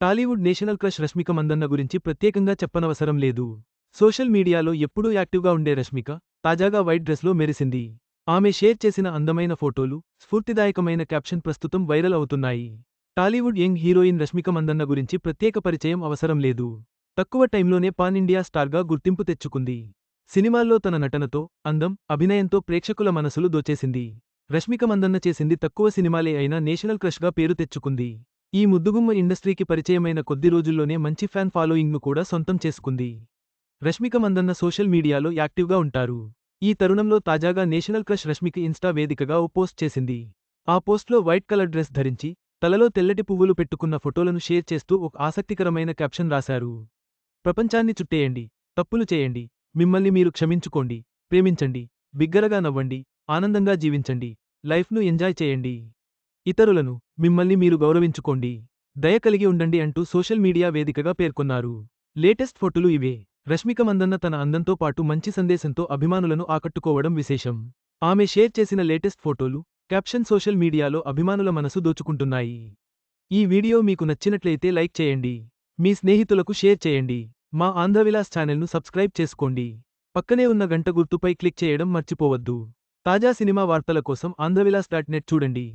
Tollywood national crush Rashmika Mandanna గురించి ప్రత్యేకంగా చెప్పనవసరం లేదు. సోషల్ మీడియాలో ఎప్పుడూ యాక్టివ్గా ఉండే రష్మిక తాజాగా వైట్ డ్రెస్లో మెరిసింది. ఆమె షేర్ చేసిన అందమైన ఫోటోలు స్ఫూర్తిదాయకమైన క్యాప్షన్ ప్రస్తుతం వైరల్ అవుతున్నాయి. Tollywood young heroine Rashmika Mandanna గురించి ప్రత్యేక పరిచయం అవసరం లేదు. తక్కువ టైంలోనే పాన్ ఇండియా స్టార్గా గుర్తింపు తెచ్చుకుంది. సినిమాల్లో తన నటనతో అందం అభినయంతో ప్రేక్షకుల మనసులు దోచేసింది. రష్మిక మందన్న చేసింది తక్కువ సినిమాలే అయినా నేషనల్ క్రష్గా పేరు తెచ్చుకుంది. ఈ ముద్దుగుమ్మ ఇండస్ట్రీకి పరిచయమైన కొద్ది రోజుల్లోనే మంచి ఫ్యాన్ ఫాలోయింగ్ను కూడా సొంతం చేసుకుంది. రష్మిక మందన్న సోషల్ మీడియాలో యాక్టివ్గా ఉంటారు. ఈ తరుణంలో తాజాగా నేషనల్ క్రష్ రష్మిక ఇన్స్టా వేదికగా ఓ పోస్ట్ చేసింది. ఆ పోస్ట్లో వైట్ కలర్ డ్రెస్ ధరించి తలలో తెల్లటి పువ్వులు పెట్టుకున్న ఫోటోలను షేర్ చేస్తూ ఒక ఆసక్తికరమైన క్యాప్షన్ రాశారు. ప్రపంచాన్ని చుట్టేయండి తప్పులు చేయండి మిమ్మల్ని మీరు క్షమించుకోండి ప్రేమించండి బిగ్గరగా నవ్వండి ఆనందంగా జీవించండి లైఫ్ను ఎంజాయ్ చేయండి. ఇతరులను మిమ్మల్ని మీరు గౌరవించుకోండి. దయ కలిగి ఉండండి అంటూ సోషల్ మీడియా వేదికగా పేర్కొన్నారు. లేటెస్ట్ ఫోటోలు ఇవే. రష్మిక మందన్న తన అందంతో పాటు మంచి సందేశంతో అభిమానులను ఆకట్టుకోవడం విశేషం. ఆమె షేర్ చేసిన లేటెస్ట్ ఫోటోలు క్యాప్షన్ సోషల్ మీడియాలో అభిమానుల మనసు దోచుకుంటున్నాయి. ఈ వీడియో మీకు నచ్చినట్లయితే లైక్ చేయండి. మీ స్నేహితులకు షేర్ చేయండి. మా ఆంధ్రవిలాస్ ఛానల్ను సబ్స్క్రైబ్ చేసుకోండి. పక్కనే ఉన్న గంట గుర్తుపై క్లిక్ చేయడం మర్చిపోవద్దు. తాజా సినిమా వార్తల కోసం ఆంధ్రవిలాస్ డాట్ నెట్ చూడండి.